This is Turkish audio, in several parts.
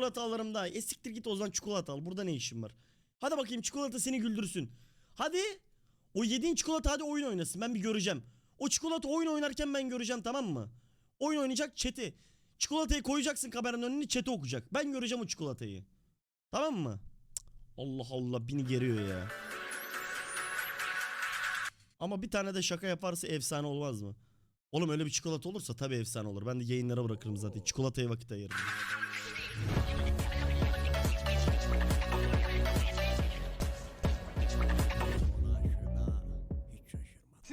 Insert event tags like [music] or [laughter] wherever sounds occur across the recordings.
çikolata alırım daha. E siktir git o zaman çikolata al. Burada ne işin var? Hadi bakayım çikolata seni güldürsün. Hadi. O yediğin çikolata hadi oyun oynasın. Ben bir göreceğim. O çikolata oyun oynarken ben göreceğim tamam mı? Oyun oynayacak chat'i. Çikolatayı koyacaksın kameranın önüne chat'i okuyacak. Ben göreceğim o çikolatayı. Tamam mı? Allah Allah beni geriyor ya. Ama bir tane de şaka yaparsa efsane olmaz mı? Oğlum öyle bir çikolata olursa tabii efsane olur. Ben de yayınlara bırakırım zaten. Çikolataya vakit ayırırım.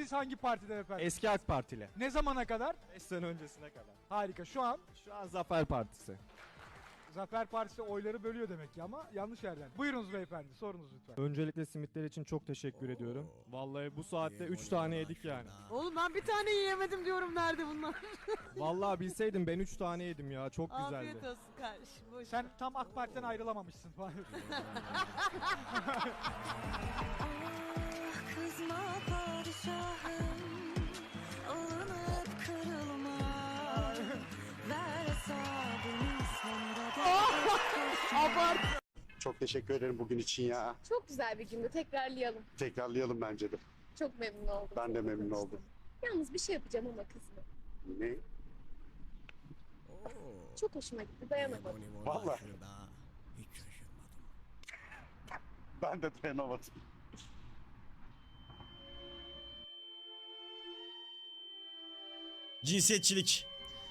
Siz hangi partiden efendim? Eski AK Partili. ne zamana kadar? 5 sene öncesine kadar. Harika. Şu an Şu an Zafer Partisi. Zafer Partisi oyları bölüyor demek ki ama yanlış yerden. Buyurunuz beyefendi. Sorunuz lütfen. Öncelikle simitler için çok teşekkür ediyorum. Vallahi bu saatte 3 tane yedik yani. Oğlum ben bir tane yiyemedim diyorum nerede bunlar? [laughs] Vallahi bilseydim ben 3 tane yedim ya. Çok Afiyet güzeldi. olsun kardeşim. Boş Sen tam AK Parti'den ayrılamamışsın falan. [laughs] [laughs] Kızma padişahım Alınıp kırılma Ver hesabını sonra da [laughs] Çok teşekkür ederim bugün için ya. Çok güzel bir gündü. Tekrarlayalım. Tekrarlayalım bence de. Çok memnun oldum. Ben de memnun oldum. Yalnız bir şey yapacağım ama kızma. Ne? Çok hoşuma gitti. Dayanamadım. Vallahi. Ben de dayanamadım. Cinsiyetçilik.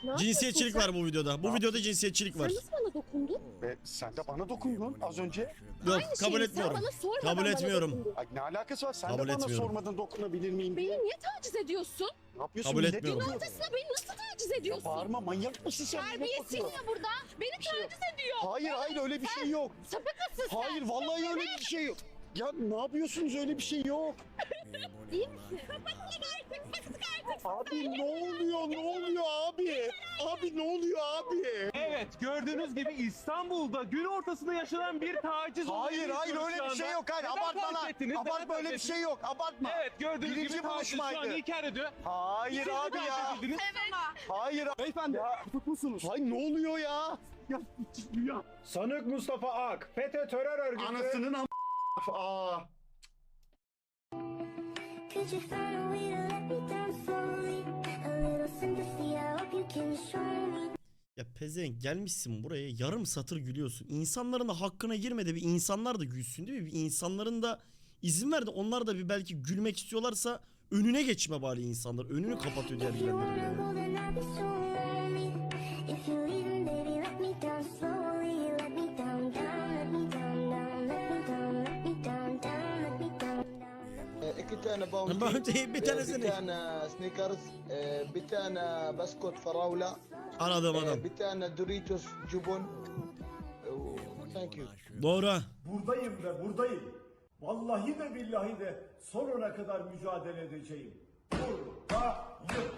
Ne Cinsiyetçilik var bu videoda. Bu Ne videoda cinsiyetçilik var. Sen nasıl bana dokundun? Ve sen de bana dokundun az önce. Yok Aynı kabul şeyi etmiyorum. Sen bana sormadan Kabul bana etmiyorum. dokundun. Ay ne alakası var? Sen Kabul de bana etmiyorum. sormadın dokunabilir miyim diye. Beni niye taciz ediyorsun? Ne yapıyorsun? Kabul Millet etmiyorum. yapıyor. Ortasına beni nasıl taciz Ya ediyorsun? bağırma manyak mısın sen? Millet bakıyor. ya burada. Beni şey taciz ediyor. Hayır hayır öyle bir şey yok. Sapıkasın sen. Hayır vallahi öyle bir şey yok. Ya ne yapıyorsunuz öyle bir şey yok. Değil misin? Sapıksın artık. Abi ne oluyor ne oluyor abi? Abi ne oluyor abi? Evet gördüğünüz gibi İstanbul'da gün ortasında yaşanan bir taciz olayı Hayır hayır öyle şu bir şey anda. yok hayır Neden abartma fark lan. ettiniz? Neden Abartma fark öyle bir ettiniz? şey yok abartma. Evet gördüğünüz Birinci gibi taciz şu an inkar ediyor. Hayır Siz abi ya. edildiniz? Hayır. Beyefendi tutuk musunuz? Hayır ne oluyor ya? Ya Sanık Mustafa Ak, FETÖ terör örgütü Anasının am... Aa. Could you find a way to let me down Ya pezevenk gelmişsin buraya yarım satır gülüyorsun. İnsanların da hakkına girme de bir insanlar da gülsün değil mi? Bir insanların da izin ver de onlar da bir belki gülmek istiyorlarsa önüne geçme bari insanlar. Önünü kapatıyor diğer tane bounty, bounty bir tanesini. Bir tane sneakers, bir tane baskot faraula. Anladım anladım. Bir tane Doritos cubun. Thank you. Doğru. Buradayım ve buradayım. Vallahi de billahi de sonuna kadar mücadele edeceğim. Buradayım.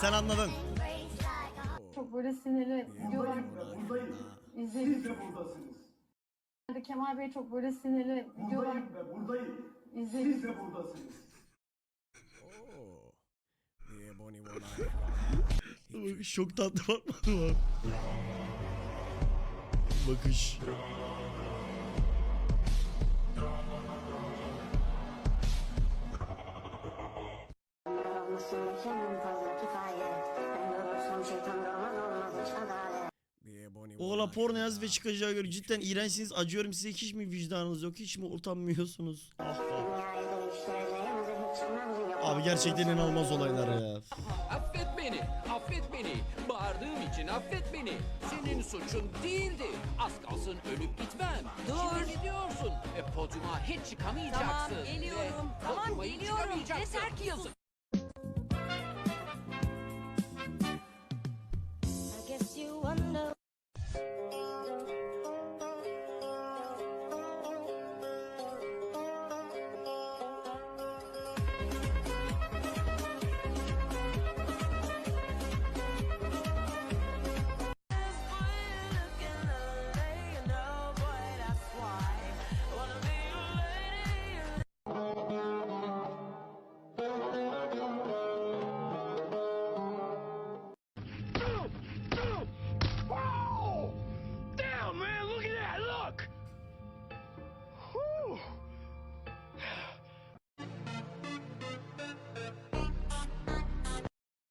Sen anladın. Çok böyle sinirli videolar Buradayım buradayım. Siz de buradasınız. Kemal Bey çok böyle sinirli videolar Buradayım ve buradayım. izledik. Siz de buradasınız. Şok tatlı bakmadı var. Bakış. Oğla porno yaz ve çıkacağı göre cidden iğrençsiniz. Acıyorum size hiç mi vicdanınız yok? Hiç mi utanmıyorsunuz? Ah be. Abi gerçekten inanılmaz olaylar ya. Affet beni, affet beni. Bağırdığım için affet beni. Senin suçun değildi. Az kalsın ölüp gitmem. Dur. Kime gidiyorsun? E, podyuma hiç çıkamayacaksın. Tamam geliyorum. Ve Tamam geliyorum. çıkamayacaksın. Yeter ki sus.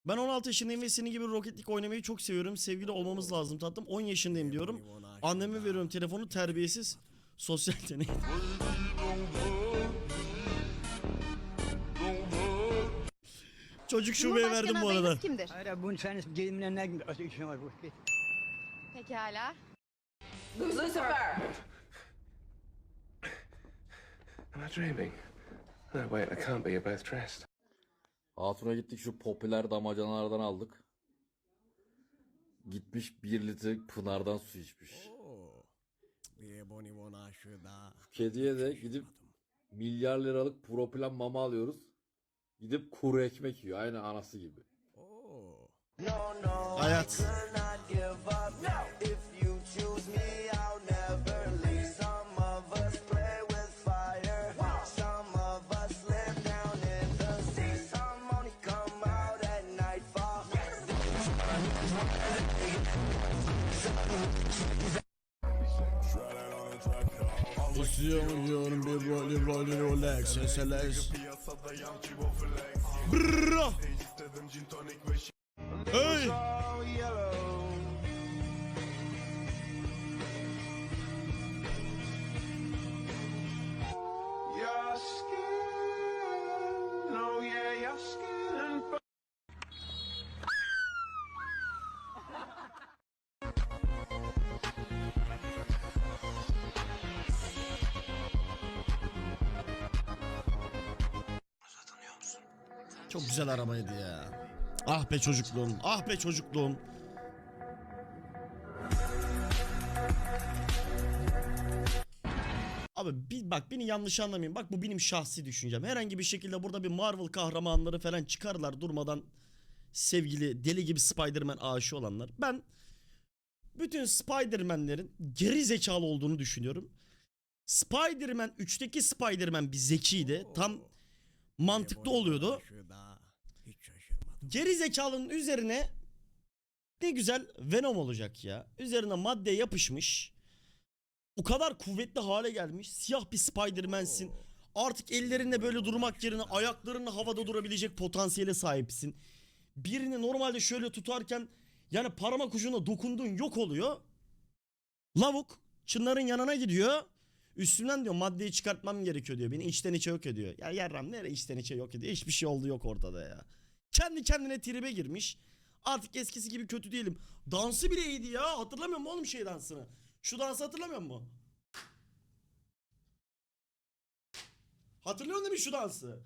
Ben 16 yaşındayım ve senin gibi Rocket League oynamayı çok seviyorum. Sevgili olmamız lazım tatlım. 10 yaşındayım diyorum. Anneme veriyorum telefonu terbiyesiz. Sosyal deney. Çocuk şubeye verdim bu arada. kimdir? Hayır bunu sen gelinlerinden işin var bu. Pekala. Lucifer. Am I dreaming? No, wait, I can't be. You're both dressed. Hatun'a gittik şu popüler damacanalardan aldık. Gitmiş bir litre Pınar'dan su içmiş. Kediye de gidip milyar liralık propilen mama alıyoruz. Gidip kuru ekmek yiyor aynı anası gibi. Hayat. İstiyorum bir rolli rolli Rolex SLS Brrrra Hey Çok güzel arabaydı ya. Ah be çocukluğum. Ah be çocukluğum. Abi bir, bak beni yanlış anlamayın. Bak bu benim şahsi düşüncem. Herhangi bir şekilde burada bir Marvel kahramanları falan çıkarlar durmadan sevgili deli gibi Spider-Man aşığı olanlar. Ben bütün Spider-Man'lerin geri zekalı olduğunu düşünüyorum. Spider-Man 3'teki Spider-Man bir zekiydi. Tam mantıklı oluyordu. Geri zekalının üzerine ne güzel Venom olacak ya. Üzerine madde yapışmış. O kadar kuvvetli hale gelmiş. Siyah bir Spider-Man'sin. Artık ellerinde böyle durmak yerine ayaklarınla havada durabilecek potansiyele sahipsin. Birini normalde şöyle tutarken yani parmak ucuna dokunduğun yok oluyor. Lavuk Çınar'ın yanına gidiyor. Üstümden diyor maddeyi çıkartmam gerekiyor diyor. Beni içten içe yok ediyor. Ya yarram nereye içten içe yok ediyor. Hiçbir şey oldu yok ortada ya. Kendi kendine tribe girmiş. Artık eskisi gibi kötü değilim. Dansı bile iyiydi ya. Hatırlamıyor musun oğlum şey dansını? Şu dansı hatırlamıyor musun? Hatırlıyor musun şu dansı?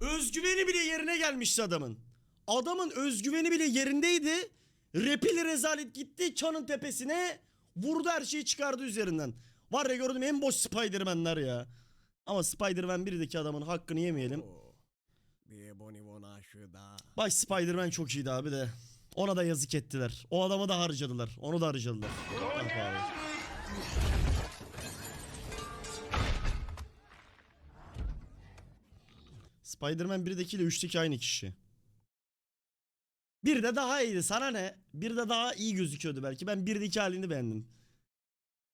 Özgüveni bile yerine gelmişti adamın. Adamın özgüveni bile yerindeydi. Rapili rezalet gitti çanın tepesine. Vurdu her şeyi çıkardı üzerinden. Var ya gördüm en boş Spider-Man'ler ya. Ama Spider-Man 1'deki adamın hakkını yemeyelim. Bak Spider-Man çok iyiydi abi de. Ona da yazık ettiler. O adamı da harcadılar. Onu da harcadılar. Ah. Spider-Man 1'deki ile 3'teki aynı kişi. Bir de daha iyiydi. Sana ne? Bir de daha iyi gözüküyordu belki. Ben 1'deki halini beğendim.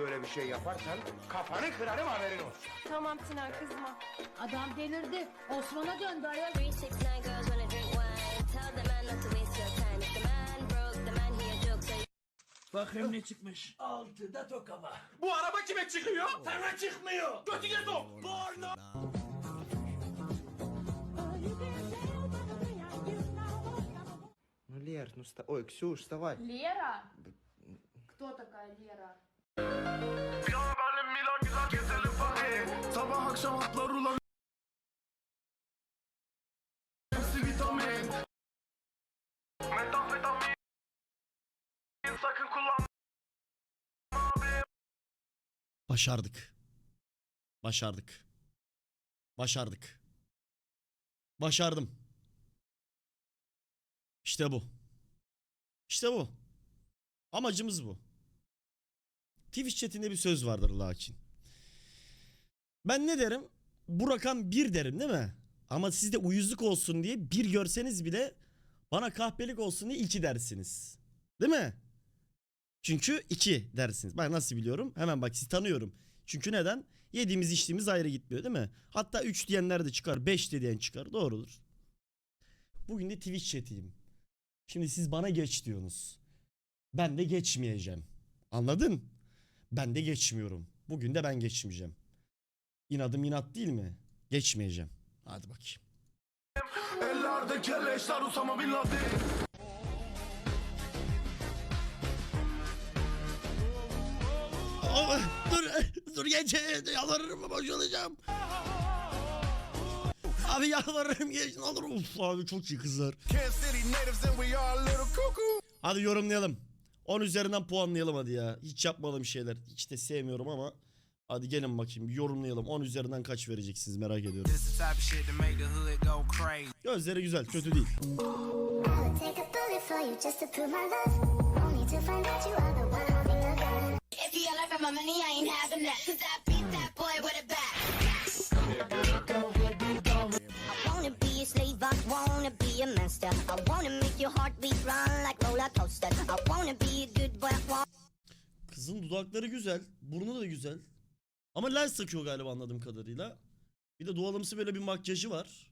Böyle bir şey yaparsan kafanı kırarım haberin olsun. Tamam Sinan kızma. Adam delirdi. Osman'a döndü ayol. 369 girls wanna drink wine. Tell the man not to waste your time. If the man broke, the man he a joke. So Bakayım ne çıkmış. Altıda tokama. Bu araba kime çıkıyor? Sana çıkmıyor. Götüne sok. Porno. Лер, ну вставай. Ой, Ксюш, вставай. Лера? Кто такая Лера? Sabah akşam atlar ulan Hepsi vitamin Metamfetamin Sakın kullanma Başardık. Başardık. Başardık. Başardım. İşte bu. İşte bu. Amacımız bu. Twitch chatinde bir söz vardır lakin. Ben ne derim? Bu rakam bir derim değil mi? Ama sizde uyuzluk olsun diye bir görseniz bile bana kahpelik olsun diye iki dersiniz. Değil mi? Çünkü iki dersiniz. Ben nasıl biliyorum? Hemen bak sizi tanıyorum. Çünkü neden? Yediğimiz içtiğimiz ayrı gitmiyor değil mi? Hatta 3 diyenler de çıkar. 5 de diyen çıkar. Doğrudur. Bugün de Twitch chatiyim. Şimdi siz bana geç diyorsunuz. Ben de geçmeyeceğim. Anladın? Ben de geçmiyorum. Bugün de ben geçmeyeceğim. İnadım inat değil mi? Geçmeyeceğim. Hadi bakayım. Ellerde kelleşler Usama Bin Laden. Aa, dur dur geç yalvarırım boşalacağım. Abi yalvarırım geç ne olur. Uf abi çok iyi kızlar. Hadi yorumlayalım. 10 üzerinden puanlayalım hadi ya. Hiç yapmadığım şeyler. Hiç de sevmiyorum ama. Hadi gelin bakayım bir yorumlayalım. 10 üzerinden kaç vereceksiniz merak ediyorum. Gözleri güzel kötü değil. If you yell for my money, I ain't having that. Cause I beat that boy with a bat. Wanna be a master. I wanna make your heartbeat run like roller coaster. I wanna be a good boy, Kızın dudakları güzel. Burnu da güzel. Ama lens takıyor galiba anladığım kadarıyla. Bir de doğalımsı böyle bir makyajı var.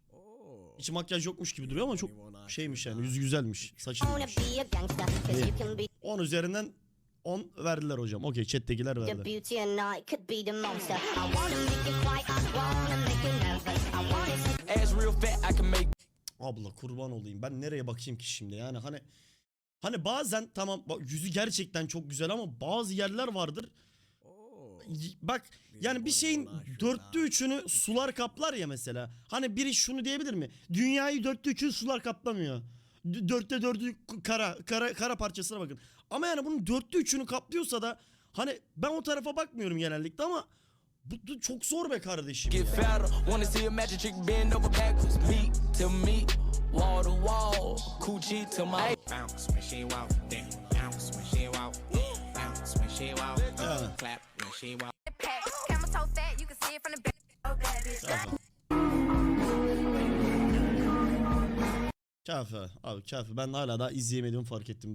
Hiç makyaj yokmuş gibi duruyor ama çok şeymiş yani yüzü güzelmiş. Saçı be 10 üzerinden 10 verdiler hocam. Okey chat'tekiler the Abla kurban olayım. Ben nereye bakayım ki şimdi? Yani hani hani bazen tamam bak yüzü gerçekten çok güzel ama bazı yerler vardır. Bak yani bir şeyin dörtte üçünü sular kaplar ya mesela. Hani biri şunu diyebilir mi? Dünyayı dörtte üçünü sular kaplamıyor. Dörtte dördü kara, kara, kara parçasına bakın. Ama yani bunun dörtte üçünü kaplıyorsa da hani ben o tarafa bakmıyorum genellikle ama bu, bu çok zor be kardeşim get ya. fatter. Wanna see a magic trick bend over backwards. Me to me, wall to wall, coochie to my. Bounce when she walk, then bounce when she walk, bounce when she walk, Yeah. clap when she walk. Camera so fat, you can see it from the back. Oh, that bitch. Kafe abi kafe ben hala daha izleyemediğimi fark ettim.